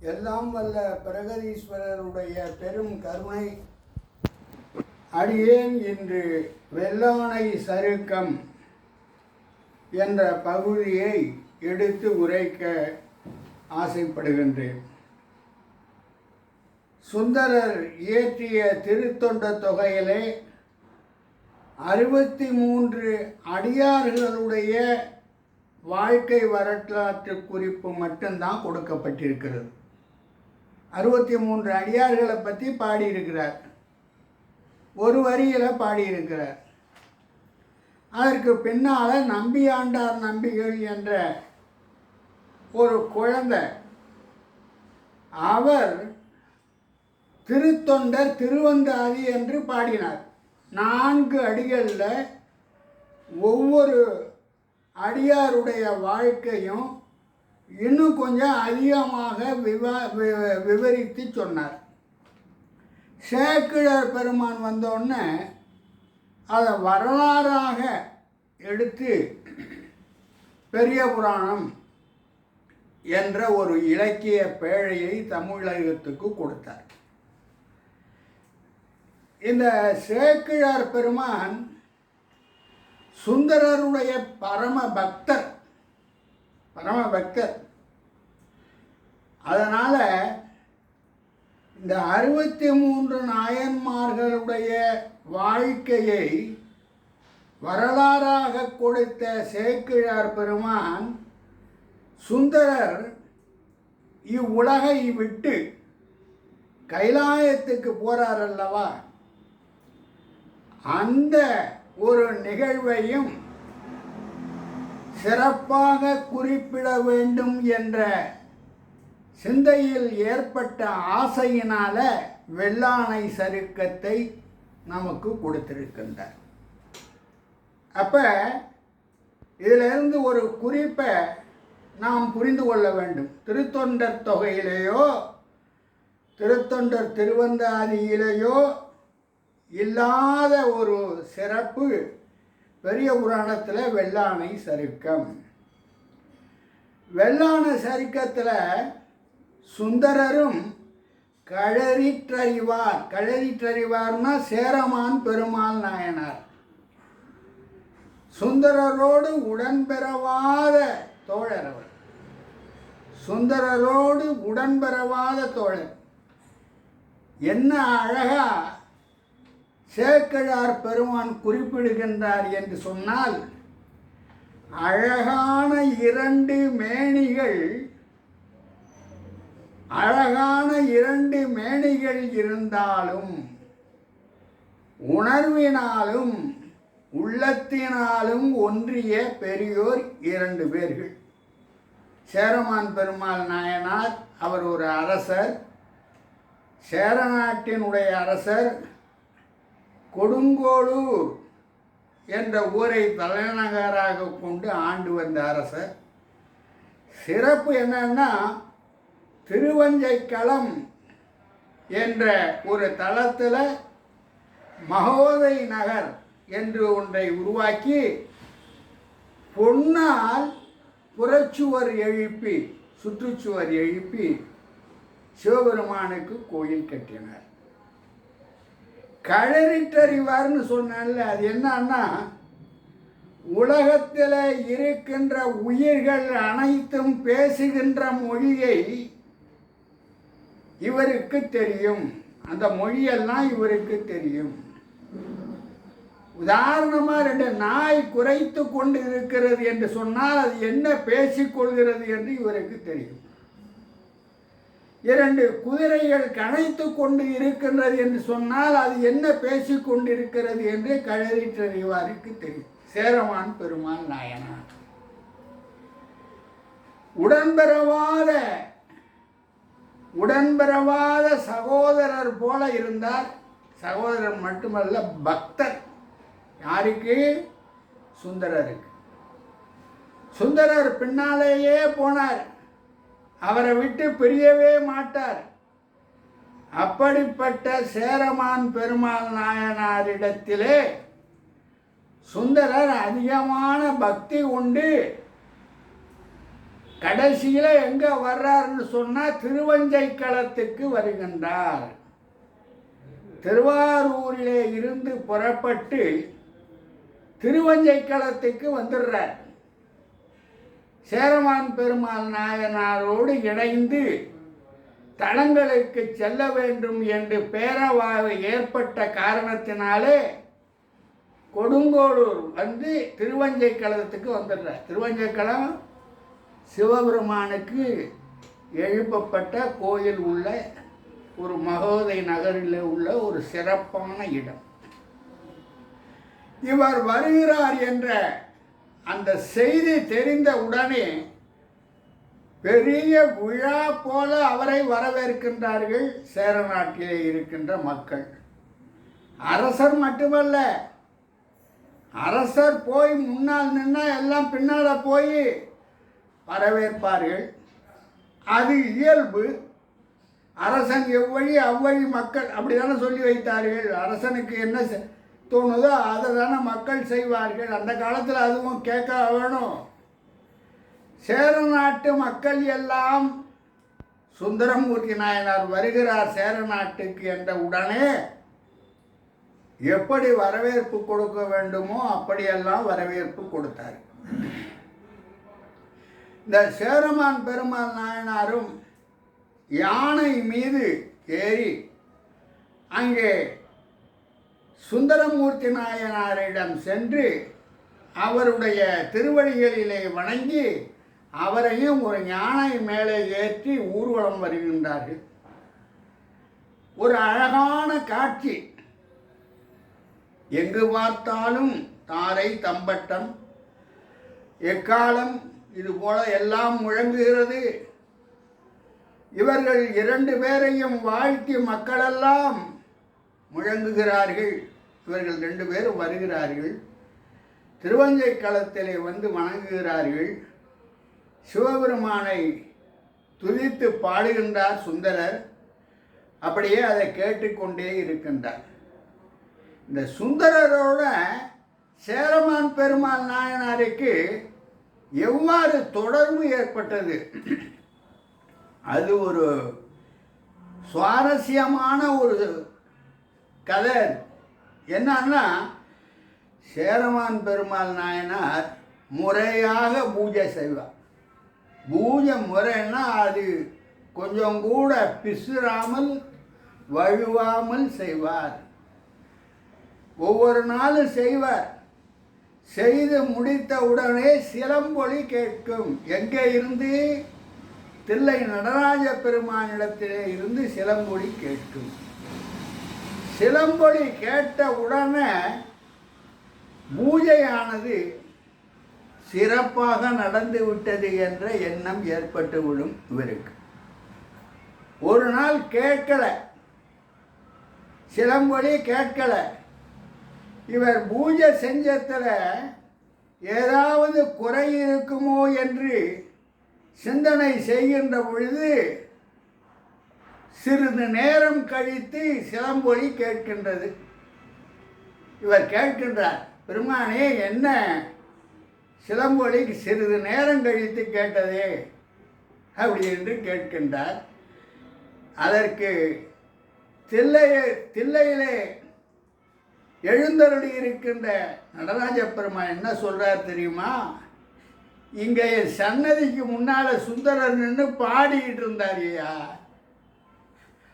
எல்லாம் வல்ல பிரகதீஸ்வரருடைய பெரும் கருணை. அடியேன் இன்று வெள்ளானை சருக்கம் என்ற பகுதியை எடுத்து உரைக்க ஆசைப்படுகின்றேன். சுந்தரர் இயற்றிய திருத்தொண்ட தொகையிலே அறுபத்தி மூன்று அடியார்களுடைய வாழ்க்கை வரலாற்று குறிப்பு மட்டும்தான் கொடுக்கப்பட்டிருக்கிறது. அறுபத்தி மூன்று அடியார்களை பற்றி பாடியிருக்கிறார். ஒரு வரியில் பாடியிருக்கிறார். அதற்கு பின்னால் நம்பியாண்டார் நம்பிகள் என்ற ஒரு குழந்தை. அவர் திருத்தொண்டர் திருவந்தாதி என்று பாடினார். நான்கு அடிகளில் ஒவ்வொரு அடியாருடைய வாழ்க்கையும் இன்னும் கொஞ்சம் அதிகமாக விவா வி- விவரித்து சொன்னார். சேக்கிழர் பெருமான் வந்தோடனே அதை வரலாறாக எடுத்து பெரிய புராணம் என்ற ஒரு இலக்கிய பேழையை தமிழகத்துக்கு கொடுத்தார். இந்த சேக்கிழார் பெருமான் சுந்தரருடைய பரம பக்தர் பரம பக்தர். அதனால் இந்த அறுபத்தி மூன்று நாயன்மார்களுடைய வாழ்க்கையை வரலாறாக கொடுத்த சேக்கிழார் பெருமான் சுந்தரர் இவ்வுலகை விட்டு கைலாயத்துக்கு போறார் அல்லவா? அந்த ஒரு நிகழ்வையும் சிறப்பாக குறிப்பிட வேண்டும் என்ற சிந்தையில் ஏற்பட்ட ஆசையினால வெள்ளானை சருக்கத்தை நமக்கு கொடுத்திருக்கின்றார். அப்ப இதிலிருந்து ஒரு குறிப்பை நாம் புரிந்து கொள்ள வேண்டும். திருத்தொண்டர் தொகையிலேயோ திருத்தொண்டர் திருவந்தாதியிலேயோ இல்லாத ஒரு சிறப்பு பெரிய புராணத்தில் வெள்ளானை சருக்கம். வெள்ளான சருக்கத்தில் சுந்தரரும் கழறிற்றறிவார். கழறிற்றறிவார்னா சேரமான் பெருமாள் நாயனார். சுந்தரரோடு உடன்பெறவாத தோழர் அவர். சுந்தரரோடு உடன்பெறவாத தோழர். என்ன அழகா சேக்கழார் பெருமான் குறிப்பிடுகின்றார் என்று சொன்னால் அழகான இரண்டு மேனிகள் அழகான இரண்டு மேனிகள் இருந்தாலும் உணர்வினாலும் உள்ளத்தினாலும் ஒன்றிய பெரியோர் இரண்டு பேர்கள். சேரமான் பெருமாள் நாயனார் அவர் ஒரு அரசர். சேரநாட்டினுடைய அரசர். கொடுங்கோளூர் என்ற ஊரை தலைநகராக கொண்டு ஆண்டு வந்த அரசர். சிறப்பு என்னன்னா திருவஞ்சைக்களம் என்ற ஒரு தளத்தில் மகோதை நகர் என்று ஒன்றை உருவாக்கி பொன்னால் புறச்சுவர் எழுப்பி சுற்றுச்சுவர் எழுப்பி சிவபெருமானுக்கு கோயில் கட்டினார். கழறிட்டறிவார்னு சொன்னால அது என்னன்னா உலகத்தில் இருக்கின்ற உயிர்கள் அனைத்தும் பேசுகின்ற மொழியை இவருக்கு தெரியும். அந்த மொழியெல்லாம் இவருக்கு தெரியும். உதாரணமாக ரெண்டு நாய் குறைத்து கொண்டு இருக்கிறது என்று சொன்னால் அது என்ன பேசிக்கொள்கிறது என்று இவருக்கு தெரியும். இரண்டு குதிரைகள் கனைத்து கொண்டு இருக்கின்றது என்று சொன்னால் அது என்ன பேசி கொண்டிருக்கிறது என்று கழறிற்றறிவாருக்கு தெரியும். சேரமான் பெருமாள் நாயனார். உடன்பெறவாத உடன்பெறவாத சகோதரர் போல இருந்தார். சகோதரர் மட்டுமல்ல பக்தர். யாருக்கு? சுந்தரருக்கு. சுந்தரர் பின்னாலேயே போனார். அவரை விட்டு பிரியவே மாட்டார். அப்படிப்பட்ட சேரமான் பெருமாள் நாயனாரிடத்திலே சுந்தரர் அதிகமான பக்தி உண்டு. கடைசியில் எங்கே வர்றாருன்னு சொன்னால் திருவஞ்சைக்களத்துக்கு வருகின்றார். திருவாரூரிலே இருந்து புறப்பட்டு திருவஞ்சைக்களத்துக்கு வந்துடுறார். சேரமான் பெருமாள் நாயனாரோடு இணைந்து தலங்களுக்கு செல்ல வேண்டும் என்று பேரவாவு ஏற்பட்ட காரணத்தினாலே கொடுங்கோளூர் வந்து திருவஞ்சை கழகத்துக்கு வந்துடுறார். திருவஞ்சைக்களம் சிவபெருமானுக்கு எழுப்பப்பட்ட கோயில் உள்ள ஒரு மகோதை நகரில் உள்ள ஒரு சிறப்பான இடம். இவர் வருகிறார் என்ற அந்த செய்தி தெரிந்த உடனே பெரிய விழா போல அவரை வரவேற்கின்றார்கள் சேர நாட்டிலே இருக்கின்ற மக்கள். அரசர் மட்டுமல்ல அரசர் போய் முன்னால் நின்னா எல்லாம் பின்னால் போய் வரவேற்பார்கள். அது இயல்பு. அரசன் எவ்வழி அவ்வழி மக்கள் அப்படி தானே சொல்லி வைத்தார்கள். அரசனுக்கு என்ன செ- தோணுதோ அதை தானே மக்கள் செய்வார்கள். அந்த காலத்தில் அதுவும் கேட்க வேணும். சேர நாட்டு மக்கள் எல்லாம் சுந்தரமூர்த்தி நாயனார் வருகிறார் சேர நாட்டுக்கு என்ற உடனே எப்படி வரவேற்பு கொடுக்க வேண்டுமோ அப்படியெல்லாம் வரவேற்பு கொடுத்தார். இந்த சேரமான் பெருமாள் நாயனாரும் யானை மீது ஏறி அங்கே சுந்தரமூர்த்தி நாயனாரிடம் சென்று அவருடைய திருவடிகளிலே வணங்கி அவரையும் ஒரு யானை மேலே ஏற்றி ஊர்வலம் வருகின்றார்கள். ஒரு அழகான காட்சி. எங்கு பார்த்தாலும் தாரை தம்பட்டம். எக்காலம் இது போல எல்லாம் முழங்குகிறது. இவர்கள் இரண்டு பேரையும் வாழ்த்தி மக்களெல்லாம் முழங்குகிறார்கள். இவர்கள் ரெண்டு பேரும் வருகிறார்கள். திருவஞ்சை களத்திலே வந்து வணங்குகிறார்கள். சிவபெருமானை துதித்து பாடுகின்றார் சுந்தரர். அப்படியே அதை கேட்டுக்கொண்டே இருக்கின்றார். இந்த சுந்தரரோட சேரமான் பெருமாள் நாயனாருக்கு எவ்வாறு தொடர்பு ஏற்பட்டது? அது ஒரு சுவாரஸ்யமான ஒரு கதை என்னன்னா சேரமான் பெருமாள் நாயனார் முறையாக பூஜை செய்வார். பூஜை முறைன்னா அது கொஞ்சம் கூட பிசுறாமல் வழுவாமல் செய்வார். ஒவ்வொரு நாளும் செய்வார். செய்து முடித்த உடனே சிலம்பொலி கேட்கும். எங்கே இருந்து? தில்லை நடராஜ பெருமானிடத்திலே இருந்து சிலம்பொலி கேட்கும். சிலம்பொலி கேட்ட உடனே பூஜையானது சிறப்பாக நடந்து விட்டது என்ற எண்ணம் ஏற்பட்டு விடும் இவருக்கு. ஒரு நாள் கேட்கல. சிலம்பொலி கேட்கல. இவர் பூஜை செஞ்சத்தில் ஏதாவது குறை இருக்குமோ என்று சிந்தனை செய்கின்ற பொழுது சிறிது நேரம் கழித்து சிலம்பொலி கேட்கின்றது. இவர் கேட்கின்றார் பெருமானே என்ன? சிலம்பொலி சிறிது நேரம் கழித்து கேட்டதே? அப்படி என்று கேட்கின்றார். அதற்கு தில்லையே தில்லையிலே எழுந்தருளி இருக்கின்ற நடராஜ பெருமான் என்ன சொல்கிறார் தெரியுமா? இங்கே சன்னதிக்கு முன்னால் சுந்தரர் நின்று பாடிக்கிட்டு இருந்தார் ஐயா.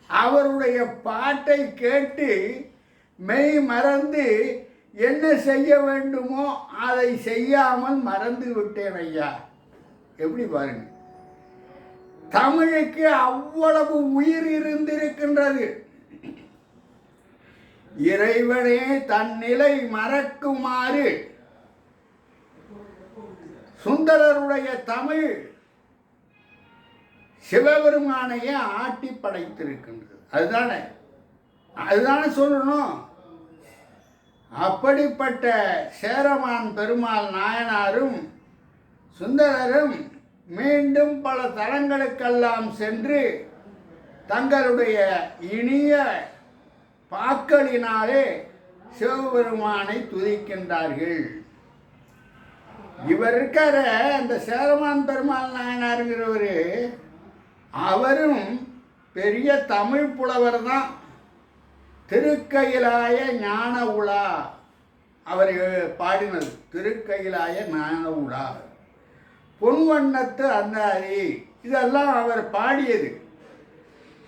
அவருடைய பாட்டை கேட்டு மெய் மறந்து என்ன செய்ய வேண்டுமோ அதை செய்யாமல் மறந்து விட்டேன் ஐயா. எப்படி பாருங்க. தமிழுக்கு அவ்வளவு உயிர் இருந்திருக்கின்றது. இறைவனே தன் நிலை மறக்குமாறு சுந்தரருடைய தமிழ் சிவபெருமானையே ஆட்டி படைத்திருக்கின்றது. அதுதானே? அதுதானே சொல்லணும். அப்படிப்பட்ட சேரமான் பெருமாள் நாயனாரும் சுந்தரரும் மீண்டும் பல தலங்களுக்கெல்லாம் சென்று தங்களுடைய இனிய பாக்களினாலே சிவபெருமானை துதிக்கின்றார்கள். இவர் இருக்கிற அந்த சேரமான் பெருமாள் நாயனாருங்கிறவர். அவரும் பெரிய தமிழ் புலவர் தான். திருக்கையிலாய ஞான உலா அவர் பாடினது. திருக்கையிலாய ஞான உலா. பொன்வண்ணத்து அந்தாதி இதெல்லாம் அவர் பாடியது.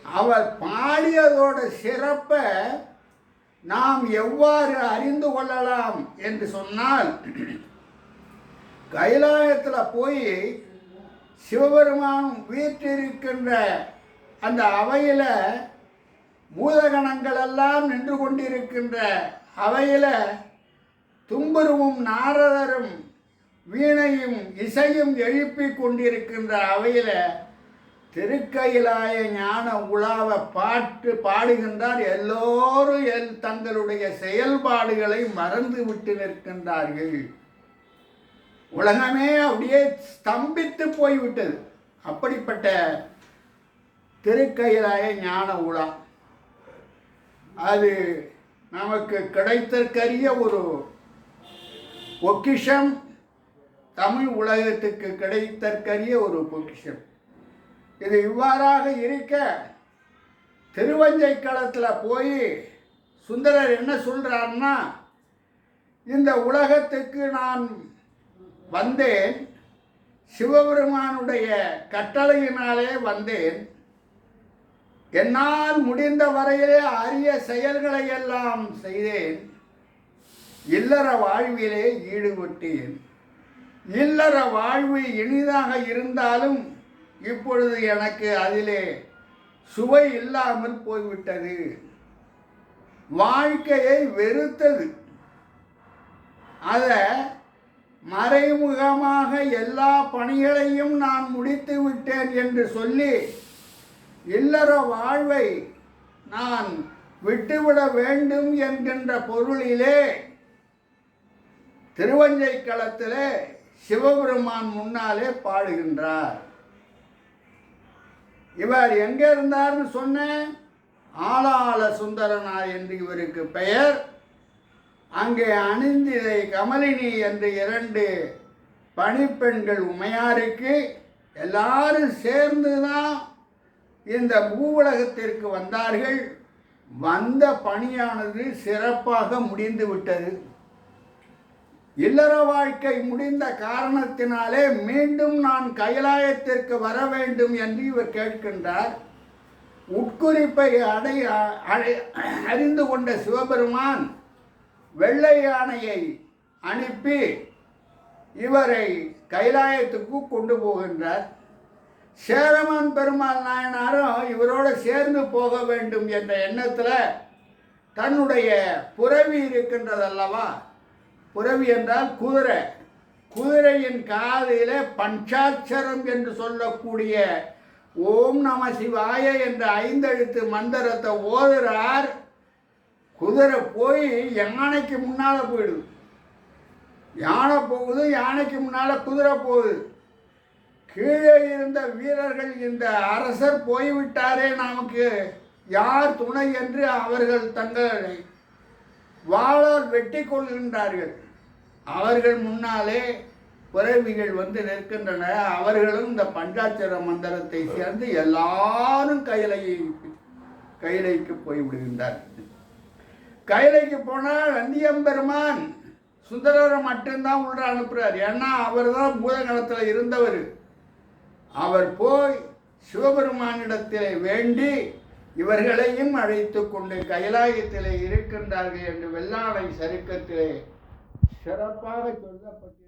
அவர் பாடியதோட சிறப்பை நாம் எவ்வாறு அறிந்து கொள்ளலாம் என்று சொன்னால் கைலாயத்தில் போய் சிவபெருமான் வீற்றிருக்கின்ற அந்த அவையில் பூதகணங்கள் எல்லாம் நின்று கொண்டிருக்கின்ற அவையில் தும்புருவும் நாரதரும் வீணையும் இசையும் எழுப்பிக் கொண்டிருக்கின்ற அவையில் திருக்கையிலாய ஞான உலாவை பாட்டு பாடுகின்றார். எல்லோரும் எல் தங்களுடைய செயல்பாடுகளை மறந்து விட்டு நிற்கின்றார்கள். உலகமே அப்படியே ஸ்தம்பித்து போய்விட்டது. அப்படிப்பட்ட திருக்கையிலாய ஞான உலா. அது நமக்கு கிடைத்தற்கரிய ஒரு பொக்கிஷம் தமிழ் உலகத்துக்கு கிடைத்தற்கரிய ஒரு பொக்கிஷம். இது இவ்வாறாக இருக்க திருவஞ்சை களத்தில் போய் சுந்தரர் என்ன சொல்கிறார்னா இந்த உலகத்துக்கு நான் வந்தேன். சிவபெருமானுடைய கட்டளையினாலே வந்தேன். என்னால் முடிந்த வரையிலே அரிய செயல்களை எல்லாம் செய்தேன். இல்லற வாழ்விலே ஈடுபட்டேன். இல்லற வாழ்வு இனிதாக இருந்தாலும் இப்பொழுது எனக்கு அதிலே சுவை இல்லாமல் போய்விட்டது. வாழ்க்கையை வெறுத்தது. அதை மறைமுகமாக எல்லா பணிகளையும் நான் முடித்து விட்டேன் என்று சொல்லி இல்லற வாழ்வை நான் விட்டுவிட வேண்டும் என்கின்ற பொருளிலே திருவஞ்சை களத்திலே சிவபெருமான் முன்னாலே பாடுகின்றார். இவர் எங்கே இருந்தார்னு சொன்னேன்? ஆளாள சுந்தரனார் என்று இவருக்கு பெயர். அங்கே அணிந்திதை கமலினி என்று இரண்டு பணிப்பெண்கள் உமையாருக்கு எல்லாரும் சேர்ந்து தான் இந்த பூவுலகத்திற்கு வந்தார்கள். வந்த பணியானது சிறப்பாக முடிந்து விட்டது இல்லற வாழ்க்கை முடிந்த காரணத்தினாலே மீண்டும் நான் கைலாயத்திற்கு வர வேண்டும் என்று இவர் கேட்கின்றார். உட்குறிப்பை அடை அடை- அறிந்து கொண்ட சிவபெருமான் வெள்ளை யானையை அனுப்பி இவரை கைலாயத்துக்கு கொண்டு போகின்றார். சேரமான் பெருமாள் நாயனாரும் இவரோடு சேர்ந்து போக வேண்டும் என்ற எண்ணத்தில் தன்னுடைய புறவி இருக்கின்றதல்லவா? புறவி என்றால் குதிரை. குதிரையின் காதில பஞ்சாட்சரம் என்று சொல்லக்கூடிய ஓம் நம சிவாய என்ற ஐந்தெழுத்து மந்திரத்தை ஓதுறார். குதிரை போய் யானைக்கு முன்னால் போயிடுது. யானை போகுது யானைக்கு முன்னால் குதிரை போகுது. கீழே இருந்த வீரர்கள் இந்த அரசர் போய்விட்டாரே நமக்கு. யார் துணை என்று அவர்கள் தங்களை வாளால் வெட்டி கொள்கின்றார்கள். அவர்கள் முன்னாலே பிறவிகள் வந்து நிற்கின்றன. அவர்களும் இந்த பஞ்சாட்சர மந்திரத்தை சேர்ந்து எல்லாரும் கையிலை கையிலைக்கு போய்விடுகின்றார்கள். கைலைக்கு போனால் நந்தியம்பெருமான் சுந்தரரை மட்டும்தான் உள்ள அனுப்புகிறார் ஏன்னா அவர் தான் பூதகலத்தில் இருந்தவர். அவர் போய் சிவபெருமானிடத்திலே வேண்டி இவர்களையும் அழைத்து கொண்டு கைலாயத்திலே இருக்கின்றார்கள் என்று வெள்ளாளை சருக்கத்திலே சிறப்பாக சொல்லப்பட்டு